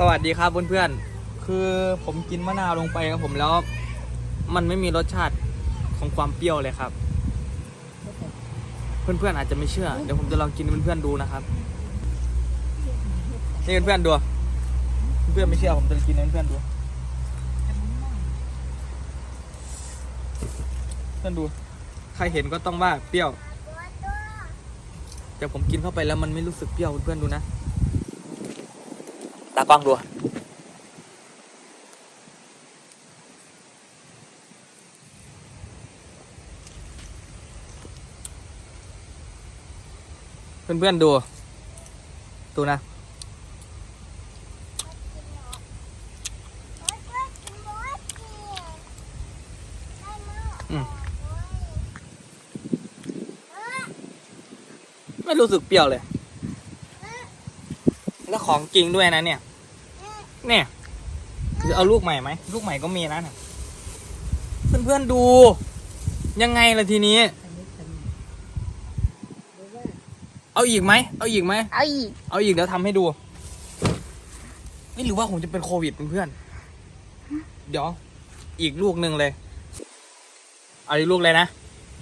สวัสดีครับเพื่อนๆ คือผมกินมะนาวลงไปครับผมแล้ว มันไม่มีรสชาติของความเปรี้ยวเลยครับ เพื่อนๆอาจจะไม่เชื่อ เดี๋ยวผมจะลองกินเพื่อนๆดูนะครับ นี่เพื่อนๆดู เพื่อนๆไม่เชื่อผมจะกินให้เพื่อนๆดู เพื่อนดู ใครเห็นก็ต้องว่าเปรี้ยว แต่ผมกินเข้าไปแล้วมันไม่รู้สึกเปรี้ยวเพื่อนๆดูนะ กล้องดูเพื่อนๆดู ดูนะ ไม่รู้สึกเปรี้ยวเลย แล้วของจริงด้วยนะเนี่ย เนี่ยคือเอาลูกใหม่ไหมลูกใหม่ก็มีนะเนี่ยเพื่อนๆดู ยังไงล่ะทีนี้ เอาอีกไหมเอาอีกไหมเอาอีกเอาอีกเดี๋ยวทำให้ดูไม่รู้ว่าผมจะเป็นโควิดเพื่อนๆเดี๋ยว อีกลูกหนึ่งเลย เอาอีกลูกเลยนะ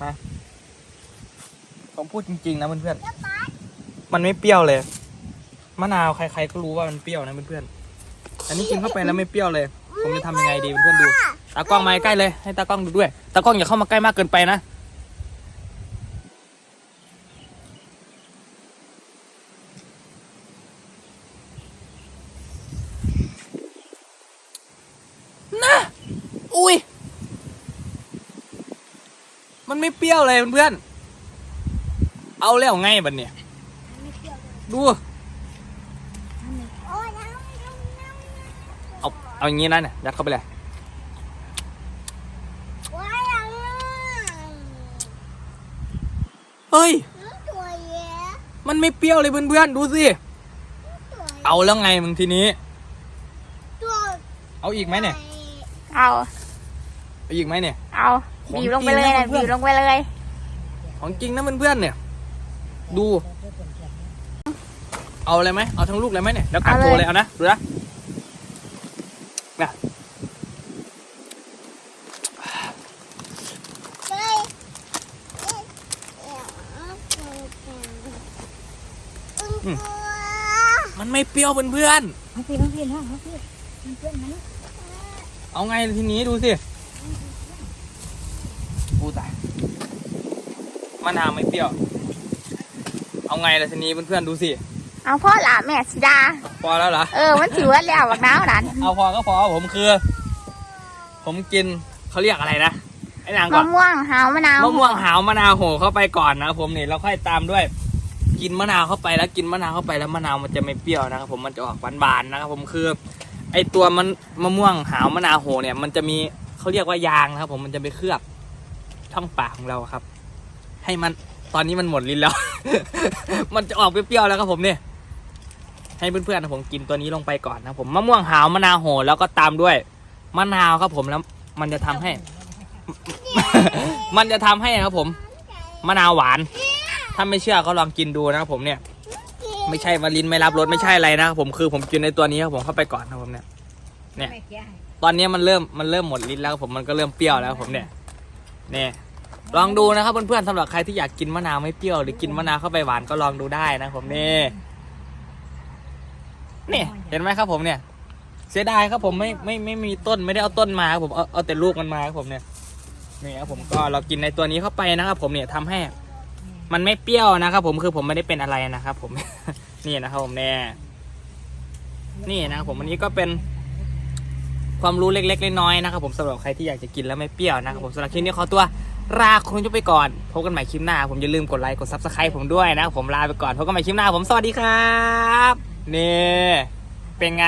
มาผมพูดจริงๆนะเพื่อนๆมันไม่เปรี้ยวเลย มะนาวใครๆก็รู้ว่ามันเปรี้ยวนะเพื่อนๆ อันนี้กินเข้าไปแล้วไม่เปรี้ยวเลย ผมจะทำยังไงดีเพื่อนๆดู ตากล้องมาใกล้เลย ให้ตากล้องดูด้วย ตากล้องอย่าเข้ามาใกล้มากเกินไปนะ นะ อุ้ย มันไม่เปรี้ยวเลยเพื่อนๆ เอาแล้วไงบัดเนี่ย ดู เอาเอาอย่างงี้นะเนี่ยยัดเข้าไปเลยเฮ้ย มันไม่เปรี้ยวเลยเพื่อนๆ ดูสิ เอาแล้วไงมึงทีนี้ เอาอีกไหมเนี่ย เอาเอาอีกไหมเนี่ย เอาของบีบลงไปเลยจริงนะนะเพื่บีอนบลงไปเลย ของจริงนะเพื่อนๆเนี่ย ดู เอาเลยไหมเอาทั้งลูกเลยไหมเนี่ยเดี๋ยวกัดเอาเลยโชว์เลยเอานะ ดูนะเนี่ยมันไม่เปรี้ยวเพื่อนเอาพี่น้องพี่น้องเอาพี่เพื่อนนะๆเอาไงทีนี้ดูสิกูตายมะนาวไม่เปรี้ยว เอาไงล่ะทีนี้เพื่อนๆดูสิ เอาพ่อหลานแม่สิดา พอแล้วเหรอ เออ มันถือว่าแล้วบักน้าวนั่นเอาพอก็พอผมคือ ผมกินเขาเรียกอะไรนะไอ้นางก่มะอนม่วงหาวมะนาวมะม่วงหาวมะนาวโหเข้าไปก่อนนะครับผมเนี่ยเราค่อยตามด้วย กินมะนาวเข้าไปแล้วกินมะนาวเข้าไปแล้วมะนาวมันจะไม่เปรี้ยวนะครับผมมันจะออกหวานๆนะครับผมคือ ไอตัวมันมะม่วงหาวมะนาวโหเนี่ย มันจะมีเขาเรียกว่ายางนะครับ ผมมันจะไปเคลือบช่องปากของเราครับ ให้มันตอนนี้มันหมดลิ้นแล้ว มันจะออกเปรี้ยวๆแล้วครับผมเนี่ย ให้เพื่อนๆนะผมกินตัวนี้ลงไปก่อนนะผมมะม่วงหาวมะนาวโหแล้วก็ตามด้วยมะนาวครับผมแล้วมันจะทำให้ มันจะทำให้ครับผมมะนาวหวาน ถ้าไม่เชื่อก็ลองกินดูนะครับผมเนี่ย ไม่ใช่วาลินไม่รับรสไม่ใช่อะไรนะครับผมคือผมกินในตัวนี้ครับผมเข้าไปก่อนนะครับผมเนี่ย เนี่ยตอนนี้มันเริ่มมันเริ่มหมดลิ้นแล้วครับผมมันก็เริ่มเปรี้ยวแล้วครับผมเนี่ยเนี่ยลองดูนะครับเพื่อนๆสำหรับใครที่อยากกินมะนาวไม่เปรี้ยวหรือกินมะนาวเข้าไปหวานก็ลองดูได้นะครับผมนี่ นี่เห็นไหมครับผมเนี่ยเสียดายครับผมไม่ไม่ไม่มีต้นไม่ได้เอาต้นมาครับผมเอาเอาแต่ลูกมันมาครับผมเนี่ยนี่ครับผมก็เรากินในตัวนี้เข้าไปนะครับผมเนี่ยทำให้ มันไม่เปรี้ยวนะครับผมคือผมไม่ได้เป็นอะไรนะครับผม นี่นะครับผมเนี่ยนี่นะครับผมอันนี้ก็เป็นความรู้เล็กๆน้อยๆนะครับผมสำหรับใครที่อยากจะกินแล้วไม่เปรี้ยวนะครับผมสำหรับคลิปนี้ขอตัวลาคุณผู้ชมไปก่อนพบกันใหม่คลิปหน้า ผมอย่าลืมกดไลค์กดซับสไครต์ผมด้วยนะครับผมลาไปก่อนพบกันใหม่คลิปหน้าผมสวัสดีครับ นี่ เป็นไง